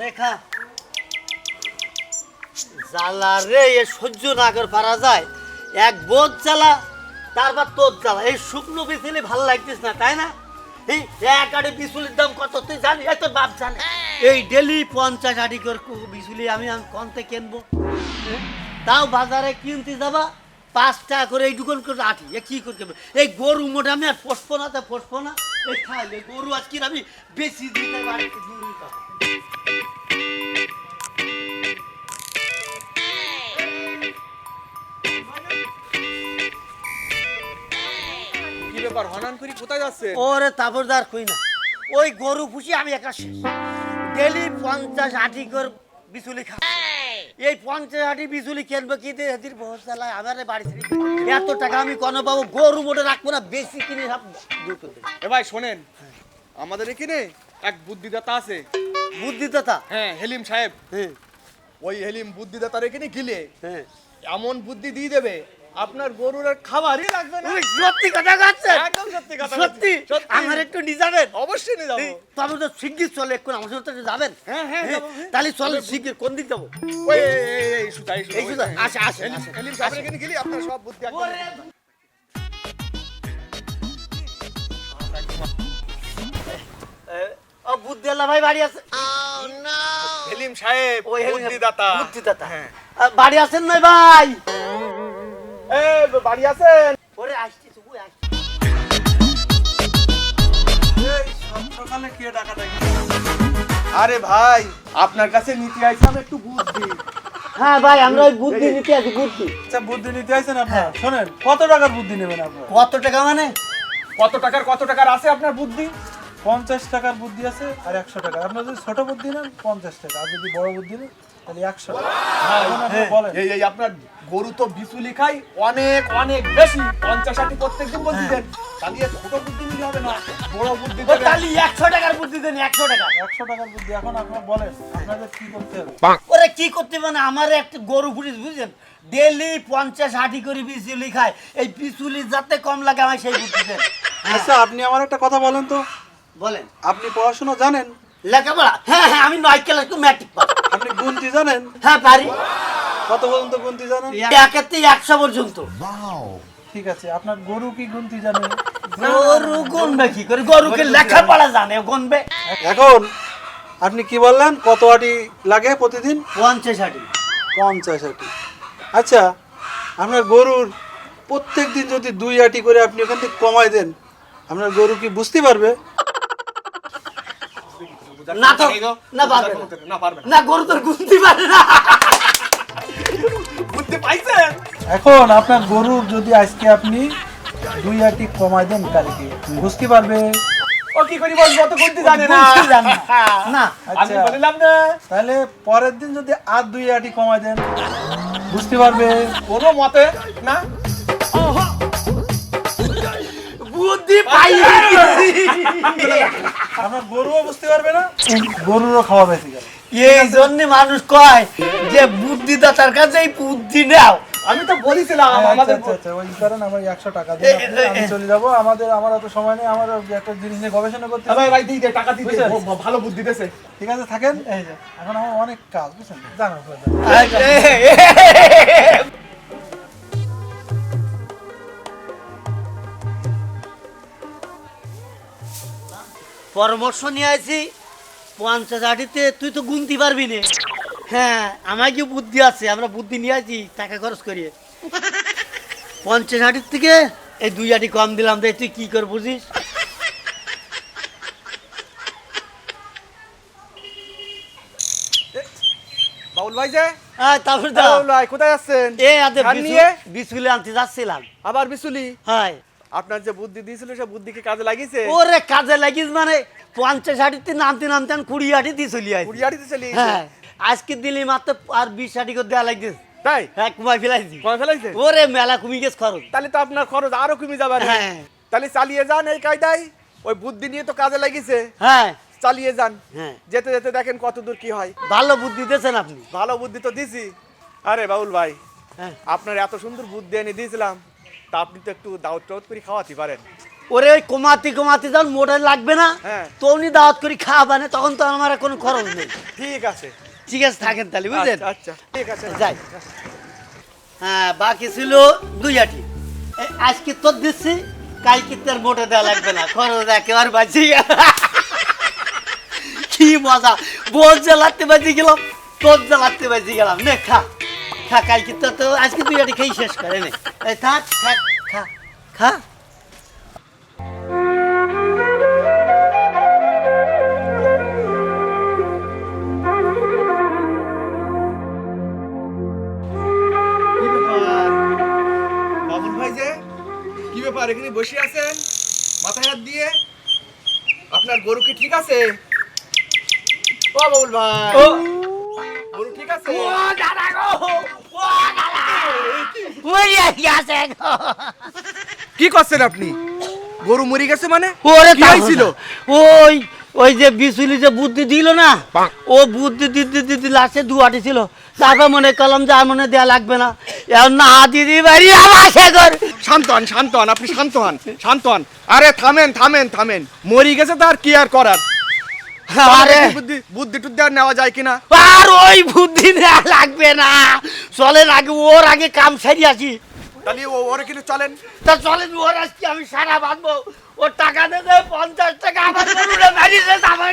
দেখা জ্বালা রে এ সহ্য না করে পারা যায়। এক বোধ জ্বালা, তারপর তোর জ্বালা। এই শুকনো বিচুলি ভালো লাগতিস না, তাই না? এক আড়ি বিচুলির দাম কত, তুই জানি এই তোর বাপ জানে। এই ডেলি পঞ্চাশ আড়ি করে বিচুলি আমি আমি কনতে কিনবো? তাও বাজারে কিনতে যাবা, পাঁচ টাকা করে এই দোকান করে আটি। এ কি করতে? এই গরু মোটা আমি আর পোষবো না তা, পোষবো না। এই গরু আজকে আমি বেশি দিতে বাড়িতে জরুরি কি ব্যাপার হনান করি কোথায় যাচ্ছে ওরে তাবরদার কই না। ওই গরু পুষি আমি একা শেষ। ডেলি পঞ্চাশ আটি করে বিচুলি খা এই পঞ্চাশ হাটি বিজুলি কিনবো কি বহুত চালায় আমার বাড়ি থেকে এত টাকা আমি কোনো পাবো? গরু মোটে রাখব না বেশি কিনে সব এ ভাই শোনেন আমাদের এখানে এক বুদ্ধিদাতা আছে। বুদ্ধিদাতা? হ্যাঁ হেলিম সাহেব। হ্যাঁ। ওই হেলিম বুদ্ধিদাতার এখানে গিলে হ্যাঁ। এমন বুদ্ধি দিয়ে দেবে আপনার গরুর আর খাবারই লাগবে না। সত্যি কথা কাচ্ছে একদম সত্যি কথা সত্যি? আমার একটু নিয়ে যাবেন? অবশ্যই নিয়ে যাব। তবে তো শিগগির চলে একটু আমার সাথে যাবেন। হ্যাঁ, হ্যাঁ, হ্যাঁ। তাহলে চলে শিগগির কোন দিক যাব? ওই এই, এই, এই, এই সুতা, এই সুতা, আসে, আসে, সাহেবের আসে। এখানে গেলে আপনার সব বুদ্ধি একদম- ওরে ভাই বাড়ি আছে? হেলিম সাহেব ওই বুদ্ধিদাতা। বুদ্ধিদাতা। হ্যাঁ। বাড়ি আছেন নয় ভাই? এ বাড়ি আছেন? ওরে আসছি তুই আসছি। আরে ভাই আপনার কাছে নিতে আইসাম একটু বুদ্ধি। হ্যাঁ ভাই আমরা ওই বুদ্ধি নিতে আছি বুদ্ধি। আচ্ছা বুদ্ধি নিতে আইছেন আপনার? শোনেন কত টাকার বুদ্ধি নেবেন আপনার? কত টাকা মানে? কত টাকার কত টাকার আছে আপনার বুদ্ধি? পঞ্চাশ টাকার বুদ্ধি আছে আর একশো টাকা। আপনার যদি ছোট বুদ্ধি নেন পঞ্চাশ টাকা। আর যদি বড় বুদ্ধি নেন তাহলে একশো টাকা। আপনি বলেন। এই এই আপনার গরু তো বিচুলি খাই অনেক অনেক বেশি। পঞ্চাশ ষাটি প্রত্যেকদিন বলতে দেন। তাহলে ছোট বুদ্ধি নিলে হবে না বড় বুদ্ধি তাহলে একশো টাকার বুদ্ধি দেন একশো টাকা। একশো টাকার বুদ্ধি এখন আপনার বলেন আপনাদের কি করতে হবে? ওরে কি করতে মানে আমার একটা গরু পুলিশ ডেলি পঞ্চাশ ষাটি করে বিচুলি খায়। এই বিচুলি যাতে কম লাগে আমার সেই বুদ্ধি দেন। আচ্ছা আপনি আমার একটা কথা বলেন তো। বলেন। আপনি পড়াশোনা জানেন? লেখাপড়া? হ্যাঁ হ্যাঁ আমি নয় ক্লাস টু ম্যাট্রিক পাস আপনি গুনতি জানেন? হ্যাঁ পারি। কত পর্যন্ত গুনতি জানেন একের থেকে একশো পর্যন্ত। ঠিক আছে আপনার গরু কি গুনতি জানে? গরু গুনবে কি করে? গরুকে লেখাপড়া জানে? গুনবে। এখন আপনি কি বললেন কত আটি লাগে প্রতিদিন? পঞ্চাশ ষাটি পঞ্চাশ আটি। আচ্ছা আপনার গরুর প্রত্যেক দিন যদি দুই আটি করে আপনি ওখান থেকে কমাই দেন আপনার গরু কি বুঝতে পারবে? না তো না পারবে না। গরু তোর গুনতে পারে না। এখন আপনার গরুর যদি আজকে আপনি দুই আটি কমাই দেন কালকে বুঝতে পারবে ও কি করি জানে না। বুঝতে না। না। আমি আচ্ছা না তাহলে পরের দিন যদি আর দুই আটি কমাই দেন বুঝতে পারবে কোনো মতে না? বুদ্ধি পাই আপনার গরুও বুঝতে পারবে না গরুরও খাওয়া বেশি গেল। এই জন্য মানুষ কয় যে বুদ্ধিদাতার কাছে এই বুদ্ধি নাও। আমি তো বলেছিলাম আচ্ছা আমাদের আচ্ছা আচ্ছা ওই কারণে আমার একশো টাকা দিন আপনি, আমি চলে যাব। আমাদের আমার অত সময় নেই আমার একটা জিনিস নিয়ে গবেষণা করতে হবে। ভাই ভাই দিয়ে দে টাকা দিয়ে দে বুঝছেন? ভ- ভ- ভালো বুদ্ধি দেছে ঠিক আছে থাকেন? এই যে এখন আমার অনেক কাজ বুঝছেন? জানো। পরামর্শ নিয়ে আছি পঞ্চাশ আটিতে তুই তো গুনতে পারবি না। হ্যাঁ আমার কি বুদ্ধি আছে? আমরা বুদ্ধি নিয়ে আছি টাকা খরচ করিয়ে। পঞ্চাশ আটির থেকে এই দুই আটি কম দিলাম দেখ তুই কি কর বুঝিস? বাউল ভাই যে? হ্যাঁ তারপর বাউল ভাই কোথায় যাচ্ছেন এ আদে নিয়ে? বিসুলি আনতে যাচ্ছিলাম। আবার হ্যাঁ। আপনার যে বুদ্ধি দিয়েছিল সে বুদ্ধিকে কাজে লাগিয়েছে? ওরে কাজে লাগিস মানে পঞ্চাশ আটিতে নামতে কুড়ি আটি দিয়ে চলি কুড়ি চলে হ্যাঁ। আজকে দিলি মাত্র আর বিশ আটি করে দেওয়া লাগছে তাই? হ্যাঁ কুমাই ফেলাইছি। কমে ফেলাইছে? ওরে মেলা কমে গেছে খরচ। তাহলে তো আপনার খরচ আরও কমে যাবে হ্যাঁ। তাহলে চালিয়ে যান এই কায়দায় ওই বুদ্ধি নিয়ে তো কাজে লাগিয়েছে হ্যাঁ। চালিয়ে যান। হ্যাঁ। যেতে যেতে দেখেন কত দূর কি হয়। ভালো বুদ্ধি দিয়েছেন আপনি। ভালো বুদ্ধি তো দিছি। আরে বাউল ভাই হ্যাঁ। আপনার এত সুন্দর বুদ্ধি এনে দিয়েছিলাম তা আপনি তো একটু দাউদ টাউদ করে খাওয়াতে পারেন। ওরে ওই কমাতে কমাতে যখন মোটর লাগবে না হ্যাঁ। তো উনি দাওয়াত করে খাওয়াবে না তখন তো আমার কোনো খরচ নেই। ঠিক আছে। ঠিক আছে থাকেন তাহলে বুঝলেন? আচ্ছা, আচ্ছা ঠিক আছে যাই। হ্যাঁ বাকি ছিল দুই আটি আজকে তোর দিচ্ছি কালকে তোর মোটে দেওয়া লাগবে না খরচ একেবারে বাঁচি। কি মজা বোন জ্বালাতে বাজি গেলাম তোর জ্বালাতে বাজি গেলাম নে খা খা কালকে তো তো আজকে দুই আটি খেয়ে শেষ করে নে। থাক থাক খা খা। বসে আছেন? মাথায় হাত দিয়ে? আপনার গরু কি ঠিক আছে? ও বাবুল ভাই। গরু ঠিক আছে? ও দাদা গো। ও দাদা। ওই আছে কি করছেন আপনি? গরু মরে গেছে মানে? ওরে কি তা ওই ওই যে বিচুলি যে বুদ্ধি দিল না ও বুদ্ধি দিতে দিতে লাস্টে দুয়াটি ছিল। তারপর মনে করলাম যে আর মনে দেয়া লাগবে না। এখন না দিদি বাড়ি আমার সে কর শান্ত হন শান্ত হন আপনি শান্ত হন শান্ত হন। আরে থামেন থামেন থামেন। মরি গেছে তার কি আর করার? আরে। বুদ্ধি বুদ্ধি টুদ্ধি আর নেওয়া যায় কিনা? আর ওই বুদ্ধি নেওয়া লাগবে না। চলেন আগে ওর আগে কাম সারি আসি। তাহলে ও ওরে কিন্তু চলেন। তা চলেন ওর আজকে আমি সারা বাঁধবো। ওর টাকা দেবে পঞ্চাশ টাকা আমার গরুরে আমার